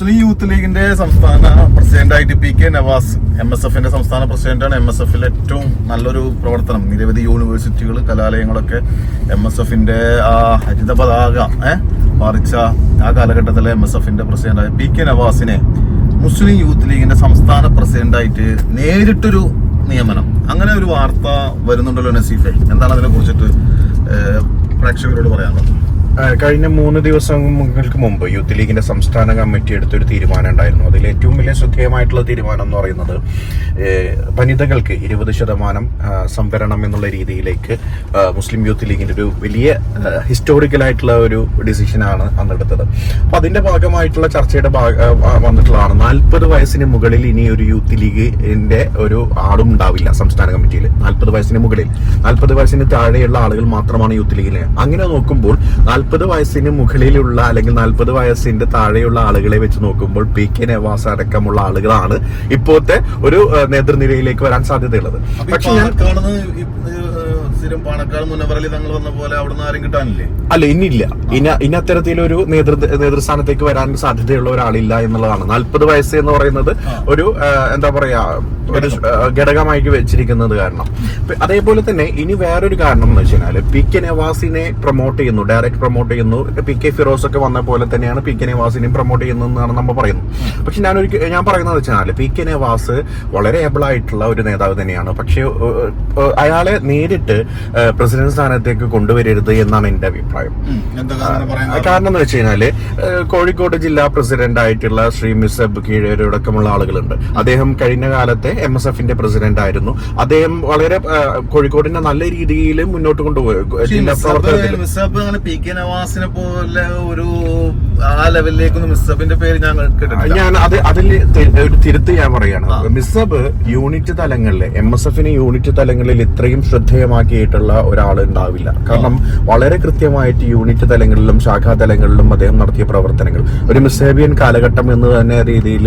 മുസ്ലിം youth ലീഗിന്റെ സംസ്ഥാന പ്രസിഡന്റായിട്ട് P K Navas M S എഫിന്റെ സംസ്ഥാന പ്രസിഡന്റാണ് എം എസ് എഫിൽ ഏറ്റവും നല്ലൊരു പ്രവർത്തനം. നിരവധി യൂണിവേഴ്സിറ്റികൾ കലാലയങ്ങളൊക്കെ എം എസ് എഫിന്റെ ആ ഹരിത പതാക പാറിച്ച ആ കാലഘട്ടത്തിലെ എം എസ് എഫിന്റെ പ്രസിഡന്റായ പി കെ നവാസിനെ മുസ്ലിം യൂത്ത് ലീഗിന്റെ സംസ്ഥാന പ്രസിഡന്റായിട്ട് നേരിട്ടൊരു നിയമനം. അങ്ങനെ ഒരു വാർത്ത വരുന്നുണ്ടല്ലോ നസീഫെ. എന്താണ് അതിനെ കുറിച്ചിട്ട് പ്രേക്ഷകരോട് പറയാനുള്ളത്? കഴിഞ്ഞ മൂന്ന് ദിവസങ്ങൾക്ക് മുമ്പ് യൂത്ത് ലീഗിന്റെ സംസ്ഥാന കമ്മിറ്റി എടുത്തൊരു തീരുമാനം ഉണ്ടായിരുന്നു അതിൽ ഏറ്റവും വലിയ ശ്രദ്ധേയമായിട്ടുള്ള തീരുമാനം എന്ന് പറയുന്നത് വനിതകൾക്ക് ഇരുപത് ശതമാനം സംവരണം എന്നുള്ള രീതിയിലേക്ക് മുസ്ലിം യൂത്ത് ലീഗിന്റെ ഒരു വലിയ ഹിസ്റ്റോറിക്കലായിട്ടുള്ള ഒരു ഡിസിഷനാണ് അന്നെടുത്തത് അപ്പൊ അതിന്റെ ഭാഗമായിട്ടുള്ള ചർച്ചയുടെ ഭാഗ വന്നിട്ടുള്ളതാണ്. നാൽപ്പത് വയസ്സിന് മുകളിൽ ഇനി ഒരു യൂത്ത് ലീഗിന്റെ ഒരു ആളും ഉണ്ടാവില്ല സംസ്ഥാന കമ്മിറ്റിയിൽ. നാൽപ്പത് വയസ്സിന് മുകളിൽ. നാൽപ്പത് വയസ്സിന് താഴെയുള്ള ആളുകൾ മാത്രമാണ് യൂത്ത് ലീഗിൽ അങ്ങനെ നോക്കുമ്പോൾ നാൽപ്പത് വയസ്സിന് മുകളിലുള്ള അല്ലെങ്കിൽ നാൽപ്പത് വയസ്സിന്റെ താഴെയുള്ള ആളുകളെ വെച്ച് നോക്കുമ്പോൾ പി കെ നവാസ് അടക്കമുള്ള ആളുകളാണ് ഇപ്പോഴത്തെ ഒരു നേതൃനിരയിലേക്ക് വരാൻ സാധ്യതയുള്ളത്. പക്ഷെ ഞാൻ കാണുന്നത് സ്ഥിരം പാണക്കാട് മുനവറലി തങ്ങൾ വന്ന പോലെ അവിടുന്ന് ആരും കിട്ടാനില്ലേ? അല്ല ഇനിയില്ല ഇനി ഇനി അത്തരത്തിലൊരു നേതൃ നേതൃസ്ഥാനത്തേക്ക് വരാൻ സാധ്യതയുള്ള ഒരാളില്ല എന്നുള്ളതാണ്. നാല്പത് വയസ്സ് എന്ന് പറയുന്നത് ഒരു എന്താ പറയാ ഒരു ഘടകമായിട്ട് വെച്ചിരിക്കുന്നത് കാരണം. അതേപോലെ തന്നെ ഇനി വേറൊരു കാരണം എന്ന് വെച്ചാൽ പി കെ നവാസിനെ പ്രൊമോട്ട് ചെയ്യുന്നു ഡയറക്റ്റ് പ്രൊമോട്ട് ചെയ്യുന്നു. പി കെ ഫിറോസ് ഒക്കെ വന്ന പോലെ തന്നെയാണ് പി കെ നവാസിനെയും പ്രൊമോട്ട് ചെയ്യുന്നതെന്നാണ് നമ്മൾ പറയുന്നത്. പക്ഷെ ഞാൻ ഒരു ഞാൻ പറയുന്നത് വെച്ചാൽ പി കെ നവാസ് വളരെ ഏബിൾ ആയിട്ടുള്ള ഒരു നേതാവ് തന്നെയാണ്. പക്ഷേ അയാളെ നേരിട്ട് പ്രസിഡന്റ് സ്ഥാനത്തേക്ക് കൊണ്ടുവരരുത് എന്നാണ് എന്റെ അഭിപ്രായം. കാരണം എന്ന് വെച്ച് കഴിഞ്ഞാൽ കോഴിക്കോട് ജില്ലാ പ്രസിഡന്റ് ആയിട്ടുള്ള ശ്രീ മിസബ് കീഴടക്കമുള്ള ആളുകളുണ്ട്. അദ്ദേഹം കഴിഞ്ഞ കാലത്തെ എം എസ് എഫിന്റെ പ്രസിഡന്റ് ആയിരുന്നു. അദ്ദേഹം വളരെ കോഴിക്കോടിനെ നല്ല രീതിയിൽ മുന്നോട്ട് കൊണ്ടുപോയി ജില്ലാ പ്രവർത്തനത്തിൽ. മിസ്സബ് പി കെ നവാസിനെ പോലെ ഒരു ആ ലെവലിലേക്കൊന്നും മിസ്സബിന്റെ പേര് ഞാൻ കേട്ടിട്ടില്ല. ഞാൻ അത് അതിൽ ഒരു തിരുത്ത് ഞാൻ പറയാണ് മിസബ് യൂണിറ്റ് തലങ്ങളിൽ എം എസ് എഫിന് യൂണിറ്റ് തലങ്ങളിൽ ഇത്രയും ശ്രദ്ധേയമാക്കിയിട്ടുള്ള ഒരാൾ ഉണ്ടാവില്ല കാരണം വളരെ കൃത്യമായിട്ട് യൂണിറ്റ് തലങ്ങളിലും ശാഖാ തലങ്ങളിലും അദ്ദേഹം നടത്തിയ പ്രവർത്തനങ്ങൾ. ഒരു മിസേബിയൻ കാലഘട്ടം എന്ന് തന്നെ രീതിയിൽ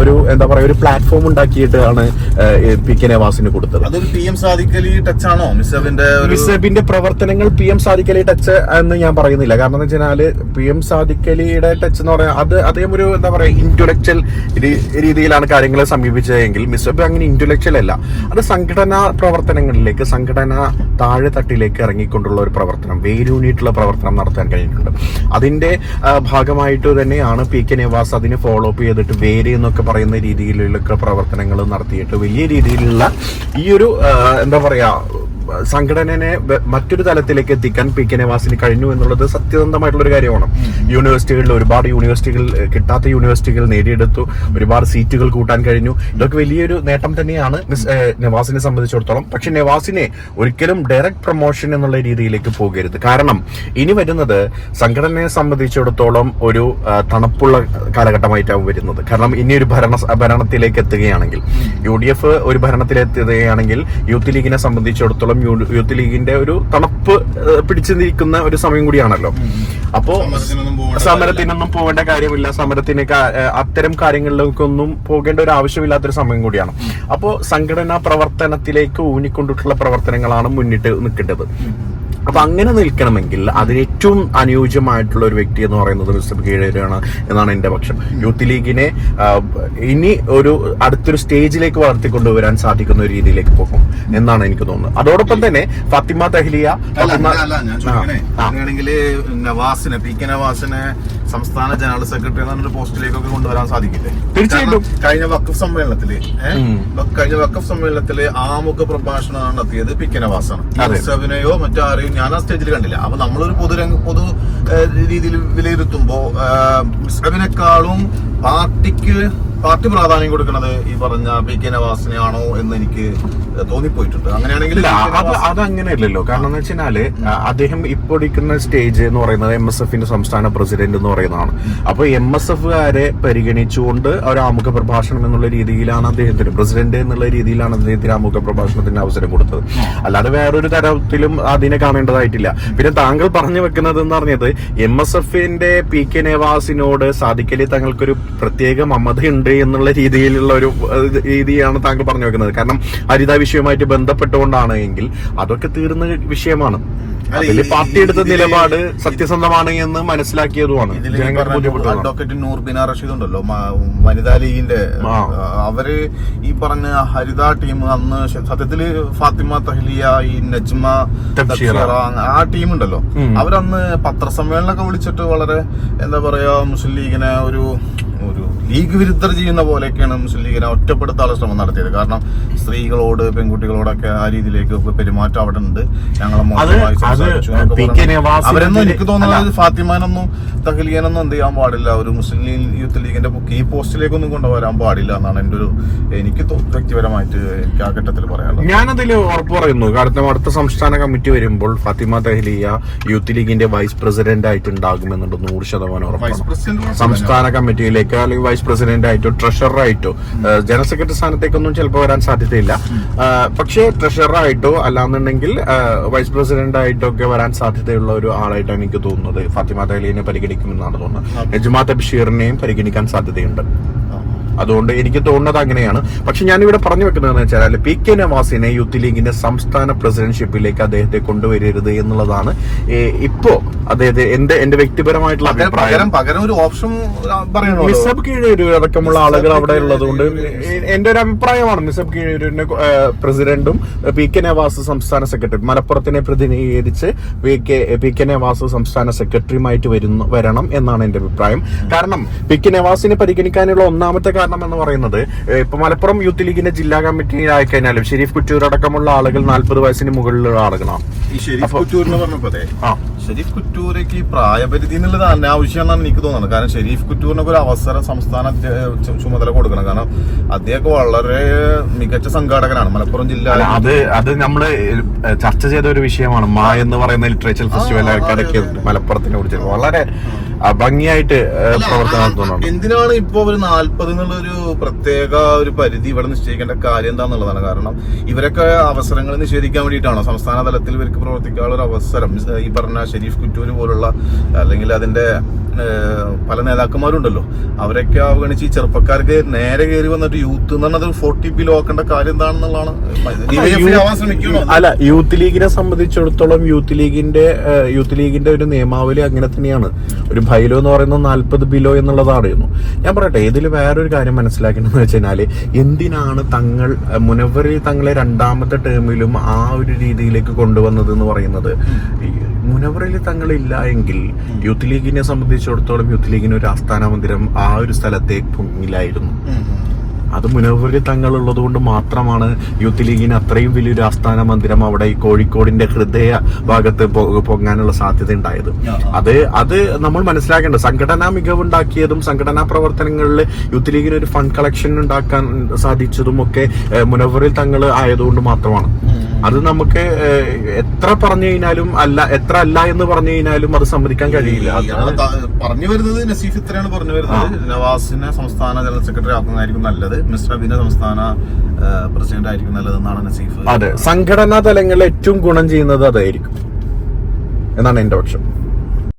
ഒരു എന്താ പറയുക ഒരു പ്ലാറ്റ്ഫോം ഉണ്ടാക്കിയിട്ടാണ് പി കെ നവാസിന് കൊടുത്തത്. അതൊരു പി എം സാധിക്കലി ടച്ച് ആണോ? മിസ്സബിന്റെ ഒരു മിസബിന്റെ പ്രവർത്തനങ്ങൾ പി എം സാധിക്കലി ടച്ച് എന്ന് ഞാൻ പറയുന്നില്ല. കാരണം എന്ന് വെച്ചാൽ പി എം സാധിക്കലിയുടെ ടച്ച് എന്ന് പറയാം അത് അദ്ദേഹം ഒരു എന്താ പറയാ ഇന്റലക്ച്വൽ രീതിയിലാണ് കാര്യങ്ങളെ സമീപിച്ചതെങ്കിൽ മിസബ് അങ്ങനെ ഇന്റലക്ച്വൽ അല്ല. അത് സംഘടനാ പ്രവർത്തനങ്ങളിലേക്ക് സംഘടന താഴെ തട്ടിലേക്ക് ഇറങ്ങിക്കൊണ്ടുള്ള ഒരു പ്രവർത്തനം വേരൂന്നിയിട്ടുള്ള പ്രവർത്തനം നടത്താൻ കഴിഞ്ഞിട്ടുണ്ട്. അതിന്റെ ഭാഗമായിട്ട് തന്നെയാണ് പി കെ നിവാസ് അതിനെ ഫോളോ അപ്പ് ചെയ്തിട്ട് വേര് എന്നൊക്കെ പറയുന്ന രീതിയിലുള്ള പ്രവർത്തനങ്ങൾ നടത്തിയിട്ട് വലിയ രീതിയിലുള്ള ഈ ഒരു എന്താ പറയാ സംഘടനനെ മറ്റൊരു തലത്തിലേക്ക് എത്തിക്കാൻ പി കെ നിവാസിന് കഴിഞ്ഞു എന്നുള്ളത് സത്യസന്ധമായിട്ടുള്ള ഒരു കാര്യമാണ്. യൂണിവേഴ്സിറ്റികളിൽ ഒരുപാട് യൂണിവേഴ്സിറ്റികൾ കിട്ടാത്ത യൂണിവേഴ്സിറ്റികൾ നേടിയെടുത്തു. ഒരുപാട് സീറ്റുകൾ കൂട്ടാൻ കഴിഞ്ഞു. ഇതൊക്കെ വലിയൊരു നേട്ടം തന്നെയാണ് മിസ് നവാസിനെ സംബന്ധിച്ചിടത്തോളം. പക്ഷെ നവാസിനെ ഒരിക്കലും ഡയറക്റ്റ് പ്രൊമോഷൻ എന്നുള്ള രീതിയിലേക്ക് പോകരുത്. കാരണം ഇനി വരുന്നത് സംഘടനയെ സംബന്ധിച്ചിടത്തോളം ഒരു തണുപ്പുള്ള കാലഘട്ടമായിട്ടാവും വരുന്നത്. കാരണം ഇനി ഒരു ഭരണ ഭരണത്തിലേക്ക് എത്തുകയാണെങ്കിൽ യു ഡി എഫ് ഒരു ഭരണത്തിലെത്തുകയാണെങ്കിൽ യൂത്ത് ലീഗിനെ സംബന്ധിച്ചിടത്തോളം യു- യൂത്ത് ലീഗിന്റെ ഒരു തണുപ്പ് പിടിച്ചു നിൽക്കുന്ന ഒരു സമയം കൂടിയാണല്ലോ. അപ്പോ സമരത്തിനൊന്നും പോകേണ്ട കാര്യമില്ല. സമരത്തിന് അത്തരം കാര്യങ്ങളിലേക്കൊന്നും പോകേണ്ട ഒരു ആവശ്യമില്ലാത്തൊരു സമയം കൂടിയാണ്. അപ്പോ സംഘടനാ പ്രവർത്തനത്തിലേക്ക് ഊന്നിക്കൊണ്ടിട്ടുള്ള പ്രവർത്തനങ്ങളാണ് മുന്നിട്ട് നിൽക്കേണ്ടത്. അപ്പൊ അങ്ങനെ നിൽക്കണമെങ്കിൽ അതിന് ഏറ്റവും അനുയോജ്യമായിട്ടുള്ള ഒരു വ്യക്തി എന്ന് പറയുന്നത് മിസ്റ്റർ കീഴേരാണ് എന്നാണ് എന്റെ പക്ഷം. യൂത്ത് ലീഗിനെ ഇനി ഒരു അടുത്തൊരു സ്റ്റേജിലേക്ക് വളർത്തിക്കൊണ്ടുവരാൻ സാധിക്കുന്ന ഒരു രീതിയിലേക്ക് പോകും എന്നാണ് എനിക്ക് തോന്നുന്നത്. അതോടൊപ്പം തന്നെ ഫാത്തിമ തഹ്ലിയ നവാസിനെ പി കെ നവാസിനെ സംസ്ഥാന ജനറൽ സെക്രട്ടറി എന്നൊരു പോസ്റ്റിലേക്കൊക്കെ കൊണ്ടുവരാൻ സാധിക്കില്ലേ? തീർച്ചയായിട്ടും. കഴിഞ്ഞ വക്കഫ് സമ്മേളനത്തിൽ കഴിഞ്ഞ വക്കഫ് സമ്മേളനത്തിൽ ആമുഖ പ്രഭാഷണം നടത്തിയത് പി കെ നവാസാണ്. സബിനെയോ മറ്റാരെയും ഞാൻ ആ സ്റ്റേജിൽ കണ്ടില്ല. അപ്പൊ നമ്മളൊരു പൊതുരംഗ പൊതു രീതിയിൽ വിലയിരുത്തുമ്പോ മിസ്ബിനെക്കാളും പാർട്ടിക്ക് പാർട്ടി പ്രാധാന്യം കൊടുക്കുന്നത് ഈ പറഞ്ഞ പി കെ നവാസിനെയാണോ എന്ന് എനിക്ക് തോന്നിപ്പോയിട്ടുണ്ട്. അങ്ങനെയാണെങ്കിൽ അത് അതങ്ങനെയല്ലല്ലോ. കാരണം എന്ന് വെച്ചാൽ അദ്ദേഹം ഇപ്പോൾ ഇരിക്കുന്ന സ്റ്റേജ് എന്ന് പറയുന്നത് എം എസ് എഫിന്റെ സംസ്ഥാന പ്രസിഡന്റ് എന്ന് പറയുന്നതാണ്. അപ്പൊ എം എസ് എഫുകാരെ പരിഗണിച്ചുകൊണ്ട് ഒരു ആമുഖ പ്രഭാഷണം എന്നുള്ള രീതിയിലാണ് അദ്ദേഹത്തിന് പ്രസിഡന്റ് എന്നുള്ള രീതിയിലാണ് അദ്ദേഹത്തിന് ആമുഖ പ്രഭാഷണത്തിന് അവസരം കൊടുത്തത്. അല്ലാതെ വേറൊരു തരത്തിലും അതിനെ കാണേണ്ടതായിട്ടില്ല. പിന്നെ താങ്കൾ പറഞ്ഞു വെക്കുന്നത് എന്ന് പറഞ്ഞത് എം എസ് എഫിന്റെ പി കെ നേവാസിനോട് സാധിക്കലി തങ്ങൾക്കൊരു പ്രത്യേക മമതയുണ്ട് എന്നുള്ള രീതിയിലുള്ള ഒരു രീതിയാണ് താങ്കൾ പറഞ്ഞു വെക്കുന്നത്. കാരണം ഹരിത വിഷയവുമായിട്ട് ബന്ധപ്പെട്ടുകൊണ്ടാണ് എങ്കിൽ അതൊക്കെ തീർന്ന വിഷയമാണ്. അതിൽ പാർട്ടി എടുത്ത നിലപാട് സത്യസന്ധമാണ് എന്ന് മനസ്സിലാക്കിയതുമാണ്. അഡ്വക്കേറ്റ് നൂർ ബിനാ റഷീദ് ഉണ്ടല്ലോ വനിതാ ലീഗിന്റെ. അവർ ഈ പറഞ്ഞ ഹരിത ടീം അന്ന് സത്യത്തിൽ ഫാത്തിമ തഹ്ലിയ ഈ നജ്മ ആ ടീം ഉണ്ടല്ലോ അവരന്ന് പത്രസമ്മേളനമൊക്കെ വിളിച്ചിട്ട് വളരെ എന്താ പറയാ മുസ്ലിം ലീഗിനെ ഒരു ഒരു ലീഗ് വിരുദ്ധർ ചെയ്യുന്ന പോലെയൊക്കെയാണ് മുസ്ലിം ലീഗിനെ ഒറ്റപ്പെടുത്താനുള്ള ശ്രമം നടത്തിയത്. കാരണം സ്ത്രീകളോട് പെൺകുട്ടികളോടൊക്കെ ആ രീതിയിലേക്ക് പെരുമാറ്റം അവിടെ ഉണ്ട്. ഞങ്ങളെ മോശമായി സംസാരിച്ചു അവരൊന്നും എനിക്ക് തോന്നുന്നത്. ഫാത്തിമാനൊന്നും തഹലിയാനൊന്നും എന്ത് ചെയ്യാൻ പാടില്ല. ഒരു മുസ്ലിം യൂത്ത് ലീഗിന്റെ ഈ പോസ്റ്റിലേക്കൊന്നും കൊണ്ടുവരാൻ പാടില്ല എന്നാണ് എന്റെ ഒരു എനിക്ക് വ്യക്തിപരമായിട്ട് എനിക്ക് ആ ഘട്ടത്തിൽ പറയാനുള്ളത്. ഞാനതിൽ ഉറപ്പ് പറയുന്നു. കാരണം അടുത്ത സംസ്ഥാന കമ്മിറ്റി വരുമ്പോൾ ഫാത്തിമ തെഹ്ലിയ യൂത്ത് ലീഗിന്റെ വൈസ് പ്രസിഡന്റ് ആയിട്ട് ഉണ്ടാകുമെന്നുണ്ട് നൂറ് ശതമാനം ഉറപ്പാണ്. സംസ്ഥാന കമ്മിറ്റിയിലേക്ക് അല്ലെങ്കിൽ വൈസ് പ്രസിഡന്റ് ആയിട്ടോ ട്രഷറർ ആയിട്ടോ ജനറൽ സെക്രട്ടറി സ്ഥാനത്തേക്കൊന്നും ചിലപ്പോൾ വരാൻ സാധ്യതയില്ല. പക്ഷേ ട്രഷറർ ആയിട്ടോ അല്ലാന്നുണ്ടെങ്കിൽ വൈസ് പ്രസിഡന്റ് ആയിട്ടോ ഒക്കെ വരാൻ സാധ്യതയുള്ള ഒരു ആളായിട്ടാണ് എനിക്ക് തോന്നുന്നത്. ഫാത്തിമ തലീനെ പരിഗണിക്കുമെന്നാണ് തോന്നുന്നത്. നജ്മാ ബഷീറിനെയും പരിഗണിക്കാൻ സാധ്യതയുണ്ട്. അതുകൊണ്ട് എനിക്ക് തോന്നുന്നത് അങ്ങനെയാണ്. പക്ഷെ ഞാനിവിടെ പറഞ്ഞു വെക്കുന്നതെന്ന് വെച്ചാൽ പി കെ നവാസിനെ യൂത്ത് ലീഗിന്റെ സംസ്ഥാന പ്രസിഡന്റ്ഷിപ്പിലേക്ക് അദ്ദേഹത്തെ കൊണ്ടുവരരുത് എന്നുള്ളതാണ്. ഇപ്പോ അദ്ദേഹത്തെ എന്റെ എന്റെ വ്യക്തിപരമായിട്ടുള്ള അഭിപ്രായം. പകരം ഒരു ഓപ്ഷൻ പറയണോ? മിസബ് കീഴൂര് അടക്കമുള്ള ആളുകൾ അവിടെ ഉള്ളതുകൊണ്ട് എന്റെ ഒരു അഭിപ്രായമാണ്. മിസബ് കീഴൂരിന്റെ പ്രസിഡന്റും പി കെ നവാസ് സംസ്ഥാന സെക്രട്ടറി മലപ്പുറത്തിനെ പ്രതിനിധീകരിച്ച് P K P K Navas സംസ്ഥാന സെക്രട്ടറിയുമായിട്ട് വരുന്നു വരണം എന്നാണ് എന്റെ അഭിപ്രായം. കാരണം പി കെ നവാസിനെ പരിഗണിക്കാനുള്ള ഒന്നാമത്തെ കാരണം എന്ന് പറയുന്നത് ഇപ്പൊ മലപ്പുറം യൂത്ത് ലീഗിന്റെ ജില്ലാ കമ്മിറ്റി ആയി കഴിഞ്ഞാലും ഷെരീഫ് കുറ്റൂർ അടക്കമുള്ള ആളുകൾ നാല്പത് വയസ്സിന് മുകളിലുള്ള ആളുകളാണ്. ഈ ഷെരീഫ് കുറ്റൂർ എന്ന് പറഞ്ഞപ്പോഴേ ഷെരീഫ് കുറ്റൂരേക്ക് ഈ പ്രായപരിധി എന്നുള്ളത് അനാവശ്യമാണെന്നാണ് എനിക്ക് തോന്നുന്നത്. കാരണം ഷെരീഫ് കുറ്റൂറിനൊക്കെ ഒരു അവസരം സംസ്ഥാന ചുമതല കൊടുക്കണം. കാരണം അദ്ദേഹം വളരെ മികച്ച സംഘാടകനാണ്. മലപ്പുറം ജില്ല അത് അത് നമ്മൾ ചർച്ച ചെയ്ത ഒരു വിഷയമാണ്. മാ എന്ന് പറയുന്ന ലിറ്ററേച്ചർ ഫെസ്റ്റിവൽ മലപ്പുറത്തിനെ കുറിച്ച്. വളരെ ഭംഗിയായിട്ട് പ്രവർത്തനം നടത്തുന്നുണ്ട്. എന്തിനാണ് ഇപ്പൊ ഒരു നാല്പത് എന്നുള്ള ഒരു പ്രത്യേക ഒരു പരിധി ഇവിടെ നിശ്ചയിക്കേണ്ട കാര്യം എന്താന്നുള്ളതാണ്. കാരണം ഇവരൊക്കെ അവസരങ്ങൾ നിഷേധിക്കാൻ വേണ്ടിയിട്ടാണോ? സംസ്ഥാന തലത്തിൽ ഇവർക്ക് പ്രവർത്തിക്കാനുള്ള ഒരു അവസരം ഈ പറഞ്ഞ ഷെരീഫ് കുറ്റൂര് പോലുള്ള അല്ലെങ്കിൽ അതിന്റെ പല നേതാക്കന്മാരുണ്ടല്ലോ. അവരൊക്കെ അവഗണിച്ച് ഈ ചെറുപ്പക്കാർക്ക് നേരെ കയറി വന്നിട്ട് യൂത്ത് എന്ന് പറഞ്ഞത് ഫോർട്ടി ബിലോ ആക്കേണ്ട കാര്യം എന്താണെന്നുള്ളതാണ്. അല്ല യൂത്ത് ലീഗിനെ സംബന്ധിച്ചിടത്തോളം യൂത്ത് ലീഗിന്റെ യൂത്ത് ലീഗിന്റെ ഒരു നിയമാവലി അങ്ങനെ തന്നെയാണ്. ഒരു ബൈലോ എന്ന് പറയുന്നത് നാൽപ്പത് ബിലോ എന്നുള്ളതായിരുന്നു ഞാൻ പറയട്ടെ ഇതിൽ വേറൊരു കാര്യം മനസ്സിലാക്കണമെന്ന് വെച്ച് കഴിഞ്ഞാൽ എന്തിനാണ് തങ്ങൾ മുനവറി തങ്ങളെ രണ്ടാമത്തെ ടേമിലും ആ ഒരു രീതിയിലേക്ക് കൊണ്ടുവന്നത് എന്ന് പറയുന്നത് മുനവറിൽ തങ്ങളില്ല എങ്കിൽ യൂത്ത് ലീഗിനെ സംബന്ധിച്ചിടത്തോളം യൂത്ത് ലീഗിന് ഒരു ആസ്ഥാന മന്ദിരം ആ ഒരു സ്ഥലത്തെ പൊങ്ങിലായിരുന്നു അത് മുനവറിൽ തങ്ങളുള്ളത് കൊണ്ട് മാത്രമാണ് യൂത്ത് ലീഗിന് അത്രയും വലിയൊരു ആസ്ഥാന മന്ദിരം അവിടെ ഈ കോഴിക്കോടിന്റെ ഹൃദയ ഭാഗത്ത് പൊങ്ങാനുള്ള സാധ്യത ഉണ്ടായത്. അത് അത് നമ്മൾ മനസ്സിലാക്കേണ്ടത്. സംഘടനാ മികവുണ്ടാക്കിയതും സംഘടനാ പ്രവർത്തനങ്ങളിൽ യൂത്ത് ലീഗിന് ഒരു ഫണ്ട് കളക്ഷൻ ഉണ്ടാക്കാൻ സാധിച്ചതും ഒക്കെ മുനവറിൽ തങ്ങൾ ആയതുകൊണ്ട് മാത്രമാണ്. അത് നമുക്ക് എത്ര പറഞ്ഞു കഴിഞ്ഞാലും അല്ല എത്ര അല്ല എന്ന് പറഞ്ഞു കഴിഞ്ഞാലും അത് സമ്മതിക്കാൻ കഴിയില്ല. പറഞ്ഞു വരുന്നത് നസീഫ് ഇത്രയാണ് പറഞ്ഞു വരുന്നത്. നവാസിനെ സംസ്ഥാന ജനറൽ സെക്രട്ടറി ആക്കുന്നതായിരിക്കും നല്ലത്. മിസ്റ്റർ അബിനെ സംസ്ഥാന പ്രസിഡന്റ് ആയിരിക്കും നല്ലതെന്നാണ് നസീഫ് അതെ. സംഘടനാ തലങ്ങളിൽ ഏറ്റവും ഗുണം ചെയ്യുന്നത് അതായിരിക്കും. എന്നാണ് എന്റെ പക്ഷം.